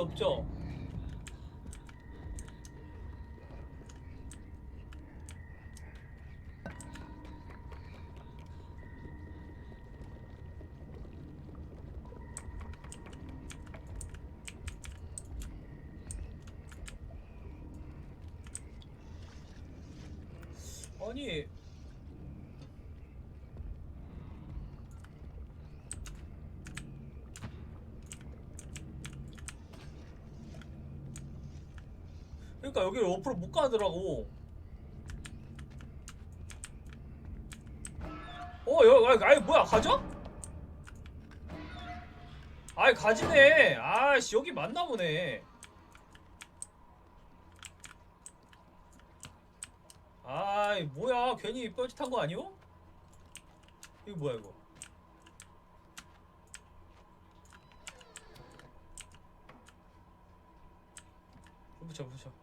없죠. 여기를 옆으로 못 가더라고. 어, 여기, 아이, 뭐야, 가져? 아이, 가지네. 아씨, 여기 맞나 보네. 아이, 뭐야, 괜히 뻘짓한 거 아니오? 이거 뭐야, 이거? 붙여, 붙여.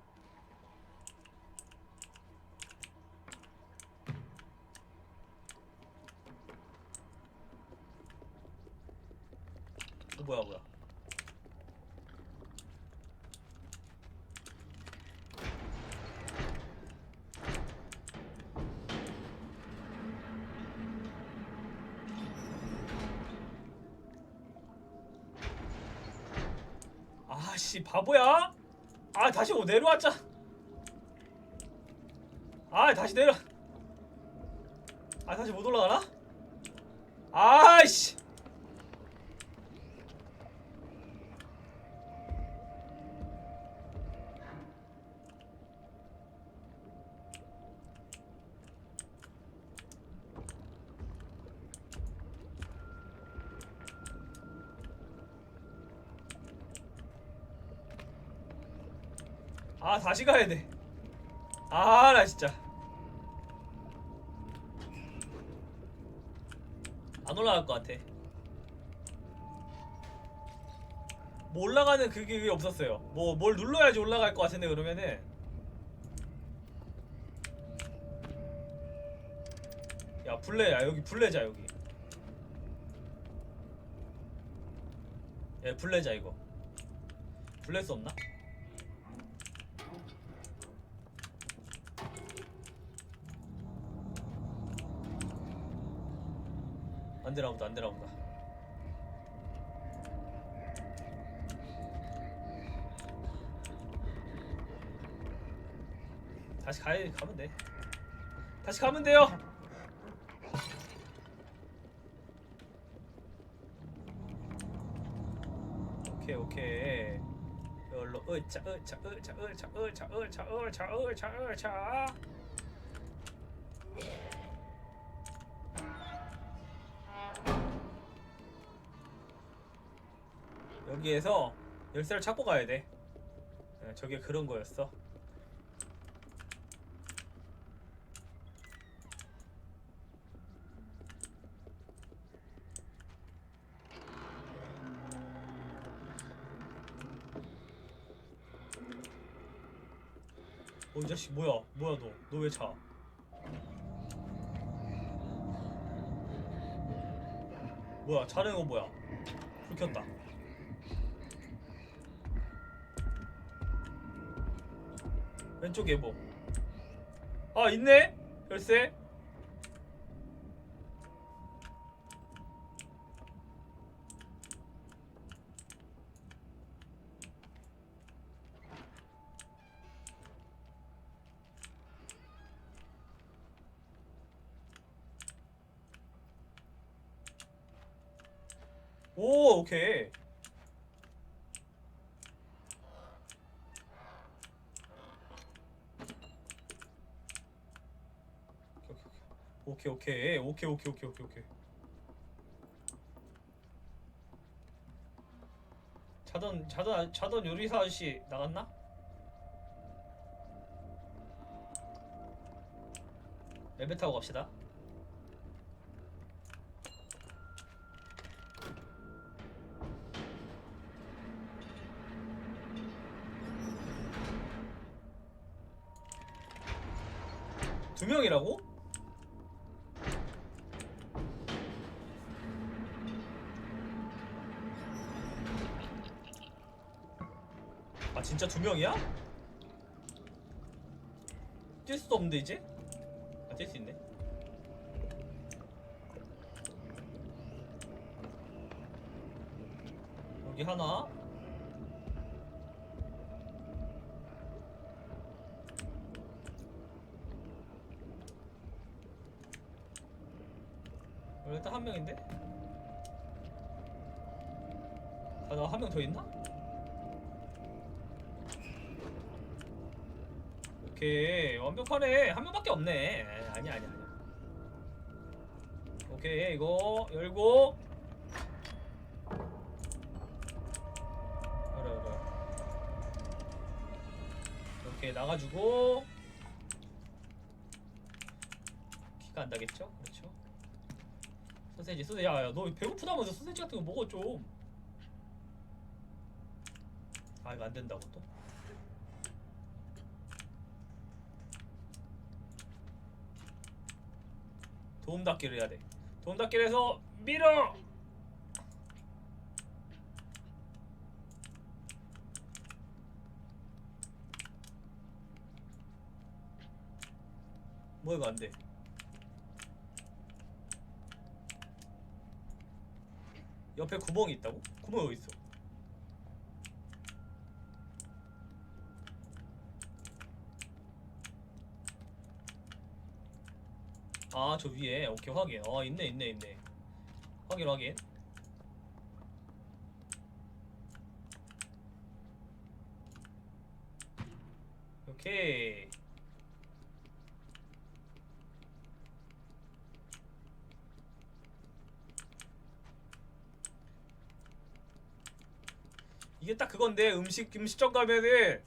뭐야 뭐야? 아씨 바보야? 아 다시 뭐 내려왔자. 아 다시 내려. 아 다시 못 올라가나 아이씨 아 다시 가야 돼. 아 나 진짜 안 올라갈 것 같아. 뭐 올라가는 그게 없었어요. 뭐 뭘 눌러야지 올라갈 것 같은데 그러면은 야 블레야 여기 블레자 여기. 예 블레자 이거. 블레 수 없나? 보다 안 보다 다시 가야 가면 돼. 다시 가면 돼요. 오케이 오케이. 열로 으차 으차 으차 으차 으차 으차 으차 으차 으차 여기에서 열쇠를 찾고 가야 돼. 네, 저게 그런 거였어. 어, 이 자식 뭐야? 뭐야 너? 너 왜 차? 뭐야? 차는 거 뭐야? 불 켰다. 왼쪽에 뭐? 아 있네? 열쇠? 오 오케이 오케이 오케이 오케이 오케이 오케이 오케이 오케이 자던 자던 자던 요리사 아저씨 나갔나? 엘베 타고 갑시다. 뛸 수도 없는데 이제? 아, 뛸 수 있네. 여기 하나. 일단 한 명인데? 아, 나 한 명 더 있나? 오케이 완벽하네. 한 명밖에 없네. 아니야 아니야 아니야. 오케이 이거 열고. 열어 열어. 이렇게 나가주고. 키가 안 나겠죠? 그렇죠? 소세지 소세지. 야야 너 배고프다면서 소세지 같은 거 먹어 좀아 이거 안 된다고 또 도움 닫기를 해야 돼. 도움 닫기를 해서 밀어. 뭐 이거 안 돼. 옆에 구멍이 있다고? 구멍이 어디 있어? 아 저 위에. 오케이 확인. 어 있네 있네 있네. 확인 확인. 오케이. 이게 딱 그건데 음식 음식점 가면은.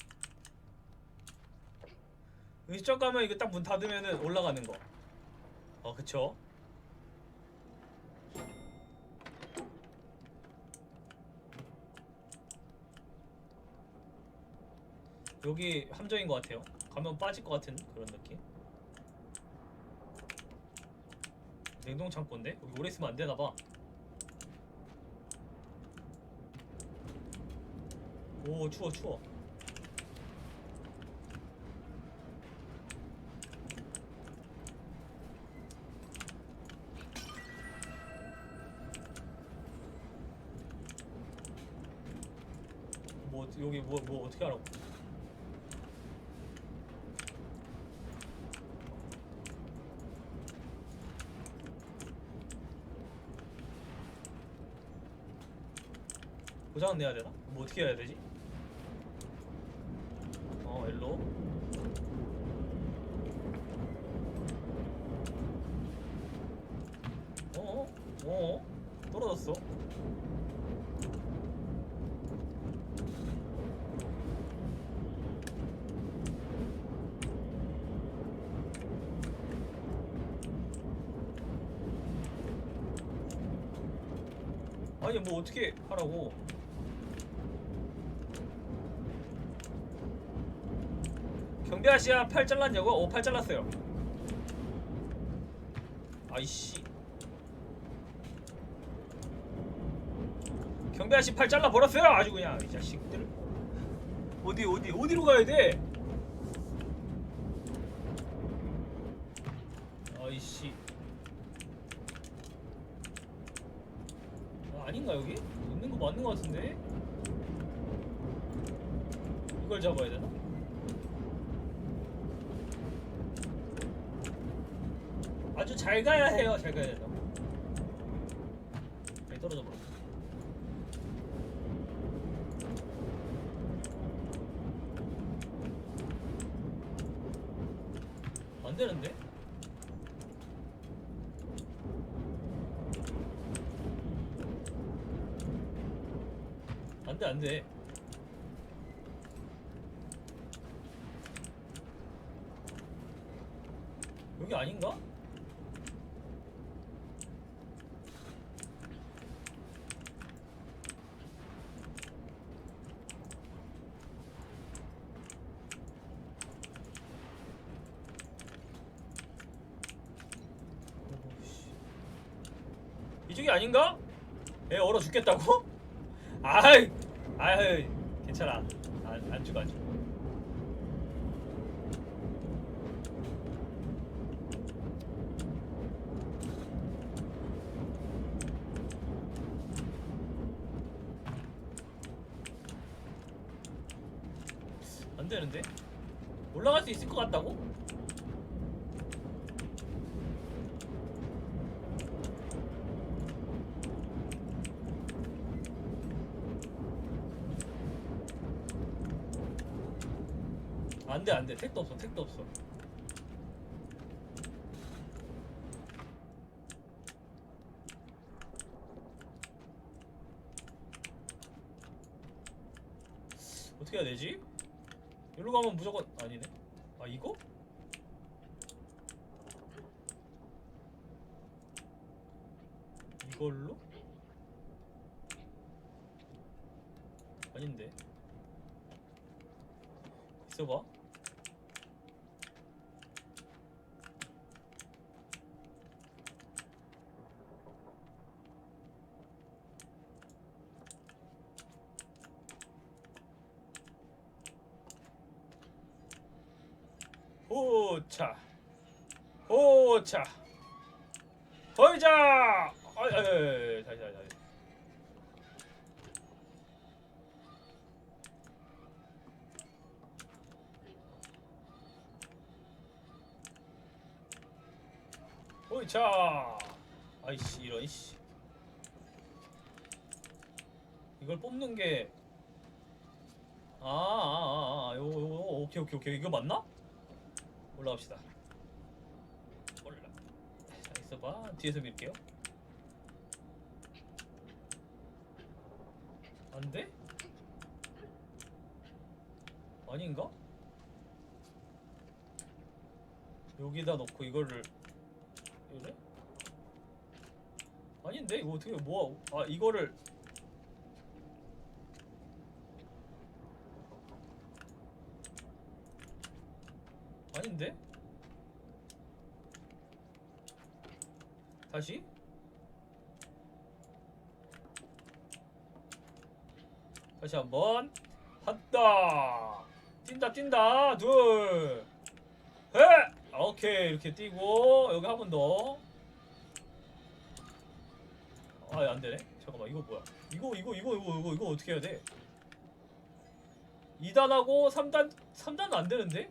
음식점 가면 이거 딱문 닫으면은 올라가는 거. 어, 그쵸. 여기 함정인 것 같아요. 가면 빠질 것 같은 그런 느낌. 냉동 창고인데 여기 오래 있으면 안 되나 봐. 오 추워 추워. 어떻게 하라고? 고장 내야 되나? 뭐 어떻게 해야 되지? 어 일로 어어 어 떨어졌어 아니 뭐 어떻게 하라고 경비 아씨야 팔 잘랐냐고? 어 팔 잘랐어요 아이씨 경비 아씨 팔 잘라 버렸어요 아주 그냥 이 자식들 어디 어디 어디로 가야 돼? 아이씨 아, 아닌가 여기? 있는 거 맞는 거 같은데? 이걸 잡아야 되나? 아주 잘 가야 해요. 잘 가야 된다. 여기 떨어져 버렸어. 안 되는데? 안 돼, 안 돼. 여기 아닌가? 이쪽이 아닌가? 애 얼어 죽겠다고? 아이, 아이, 괜찮아. 안 안, 안 죽어 안 죽어 안 되는데? 올라갈 수 있을 것 같다고? 안돼 안돼 택도 없어 택도 없어 어떻게 해야 되지? 여기로 가면 무조건 아니네 아 이거? 이걸로? 아닌데 있어봐 호차 호차 허이자 아이 아이 다시 다시 다시 호이차 아이씨 이런 씨 이걸 뽑는 게 아, 아, 아, 아, 요거, 요거, 오케이, 오케이, 오케이. 이거 맞나? 올라갑시다. 올라. 자, 있어봐. 뒤에서 밀게요. 안 돼? 아닌가? 여기다 넣고 이거를 이래? 아닌데 이거 어떻게 뭐야? 아 이거를 아닌데? 다시? 다시 한번 한다 뛴다 뛴다 둘 해! 오케이 이렇게 뛰고 여기 한 번 더. 아 안되네 잠깐만 이거 뭐야 이거 이거 이거 이거 이거 이거 어떻게 해야 돼 2단하고 3단 3단은 안되는데?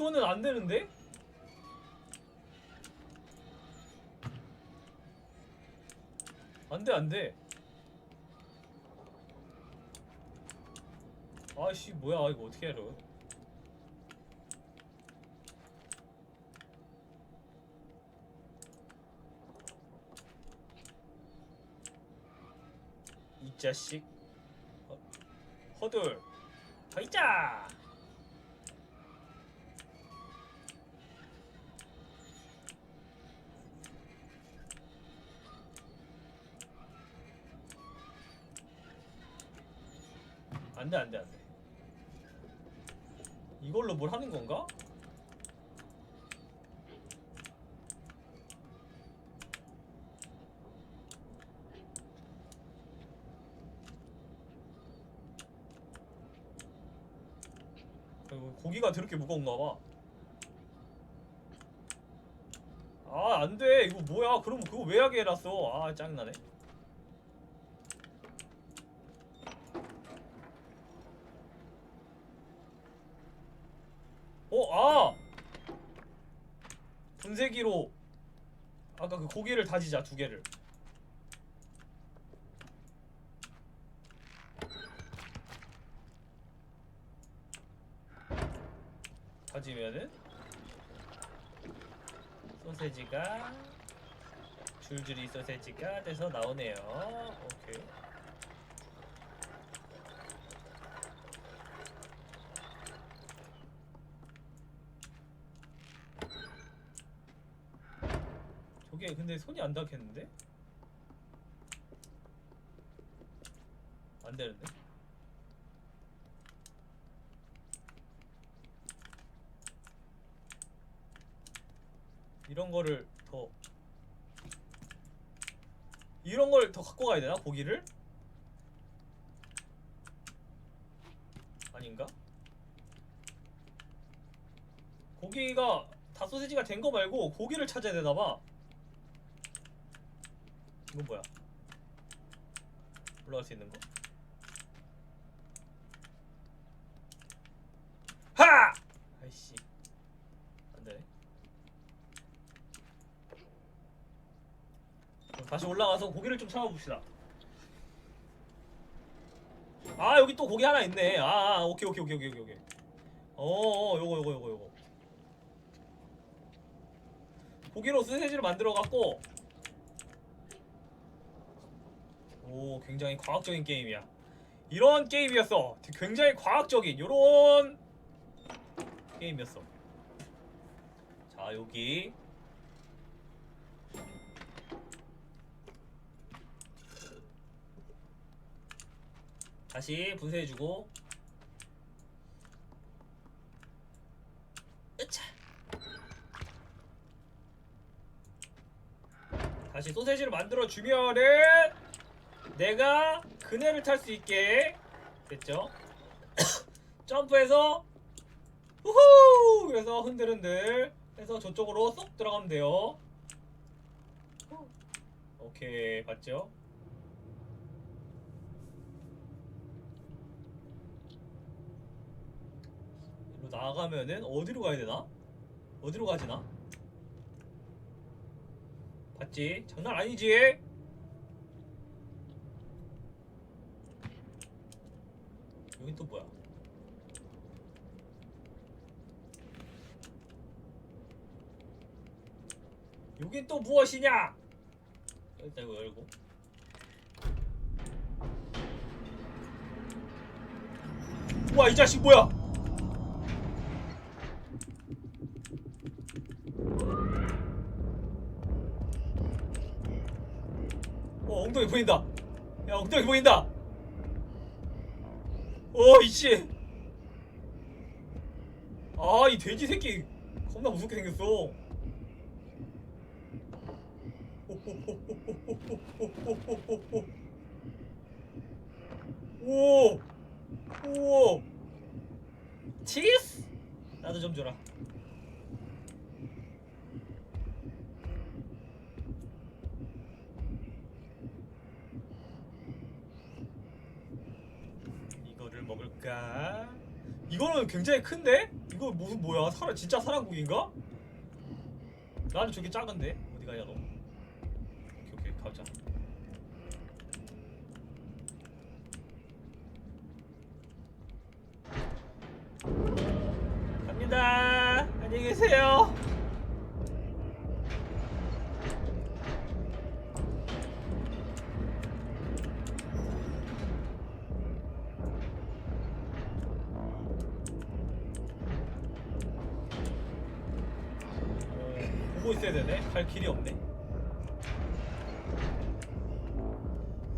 이거는 안 되는데? 안 돼, 안 돼. 아씨, 뭐야, 이거 어떻게 알아? 이 자식. 어, 허들. 가이자! 안돼 안돼 안돼 이걸로 뭘 하는 건가? 아이고, 고기가 더럽게 무거운가 봐. 아, 안 돼. 이거 뭐야? 그럼 그거 왜 하게 해놨어? 아, 짜증나네. 어, 아! 분쇄기로 아까 그 고기를 다지자 두 개를. 다지면은 소세지가 줄줄이 소세지가 돼서 나오네요. 오케이. 저게 근데 손이 안 닿겠는데? 안 되는데? 이런 거를 더 이런 걸 더 갖고 가야 되나 고기를? 아닌가? 고기가 다 소세지가 된 거 말고 고기를 찾아야 되나 봐. 이건 뭐야? 올라갈 수 있는 거? 하! 아이씨. 안 되네. 다시 올라가서 고기를 좀 참아봅시다. 아 여기 또 고기 하나 있네. 아, 아 오케이 오케이 오케이 오케이 오케이. 어, 어 요거 요거 요거 요거. 고기로 소세지를 만들어 갖고 오 굉장히 과학적인 게임이야. 이런 게임이었어. 굉장히 과학적인 요런 게임이었어. 자 여기 다시 분쇄해주고 으차 다시 소세지를 만들어 주면은 내가 그네를 탈 수 있게 됐죠 점프해서 우후 그래서 흔들흔들 해서 저쪽으로 쏙 들어가면 돼요 오케이 봤죠 이리로 나가면은 어디로 가야 되나? 어디로 가지나? 봤지? 장난 아니지? 여긴 또 뭐야? 여긴 또 무엇이냐? 일단 이거 열고 우와 이 자식 뭐야? 어 엉덩이 보인다 야 엉덩이 보인다 어 이씨 아 이 돼지 새끼 겁나 무섭게 생겼어 오! 오! 치스? 나도 좀 줘라. 이거를 먹을까? 이거는 굉장히 큰데? 이거 무슨 뭐야? 사람 진짜 사람고기인가? 나는 저게 작은데 어디 가냐 너? 보고 있어야 되네. 갈 길이 없네.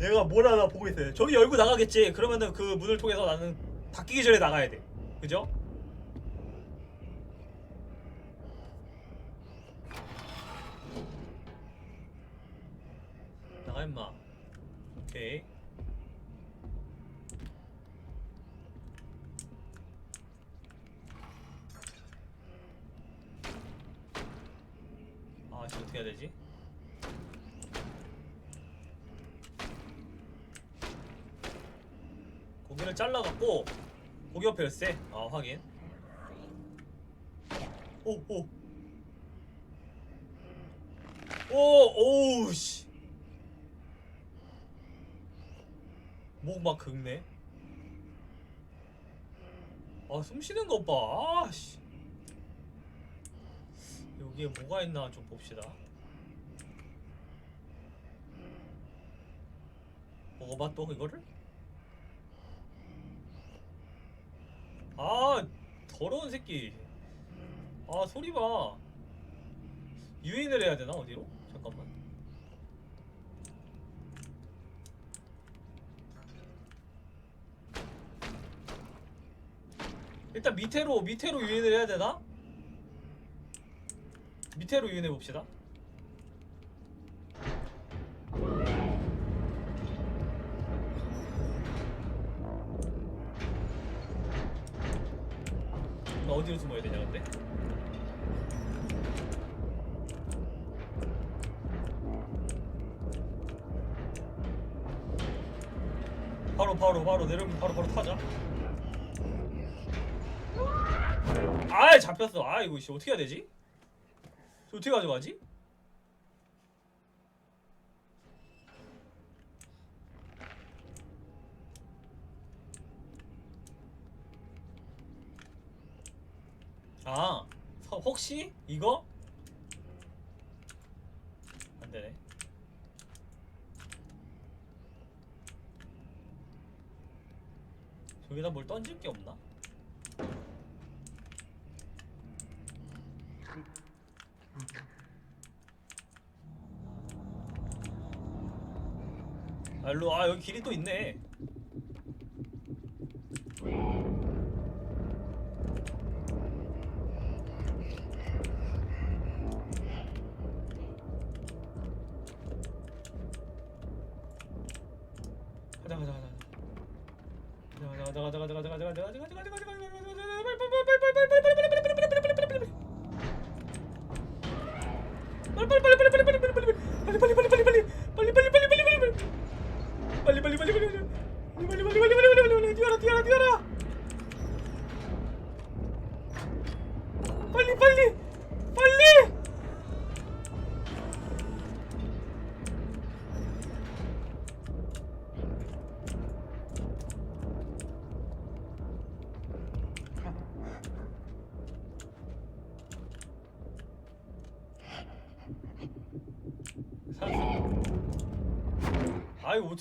얘가 뭘 하나 보고 있어요. 저기 열고 나가겠지. 그러면은 그 문을 통해서 나는 닫히기 전에 나가야 돼. 그죠? 나가 임마. 오케이. 아, 이거 어떻게 해야 되지? 고기를 잘라갖고 고기 옆에 열쇠. 아, 확인. 오, 오. 오, 오우, 씨. 목막 긁네. 아, 숨 쉬는 것 봐. 아, 씨. 여기에 뭐가 있나 좀 봅시다. 먹어봐 또 이거를? 아, 더러운 새끼. 아, 소리 봐. 유인을 해야 되나 어디로? 잠깐만. 일단 밑에로 밑에로 유인을 해야 되나? 밑에로 유인해 봅시다. 나 어디로 숨어야 되냐 근데? 바로 바로 바로 내려오면 바로 바로 타자. 아이 잡혔어. 아 이거 씨 어떻게 해야 되지? 저 어떻게 가져가지? 아 서- 혹시 이거 안 되네. 저기다 뭘 던질 게 없나? 아, 일로 아 여기 길이 또 있네.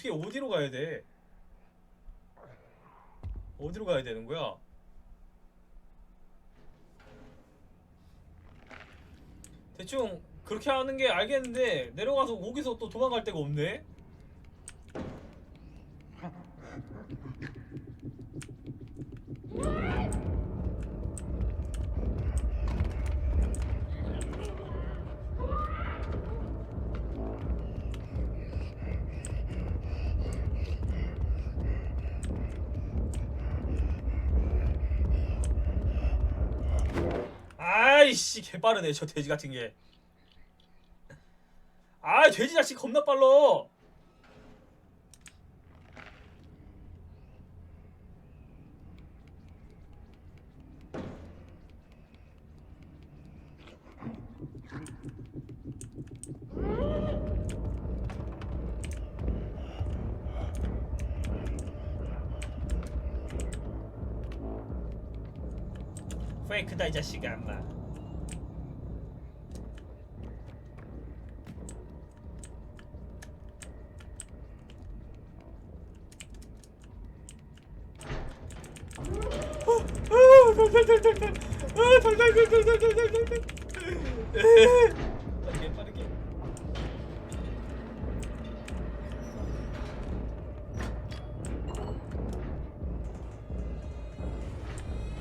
어떻게 어디로 가야 돼? 어디로 가야 되는 거야? 대충 그렇게 하는 게 알겠는데 내려가서 거기서 또 도망갈 데가 없네. 개빠르네 저 돼지 같은 게. 아 돼지 자식 겁나 빨라. 페이크다 이 자식아 엄마.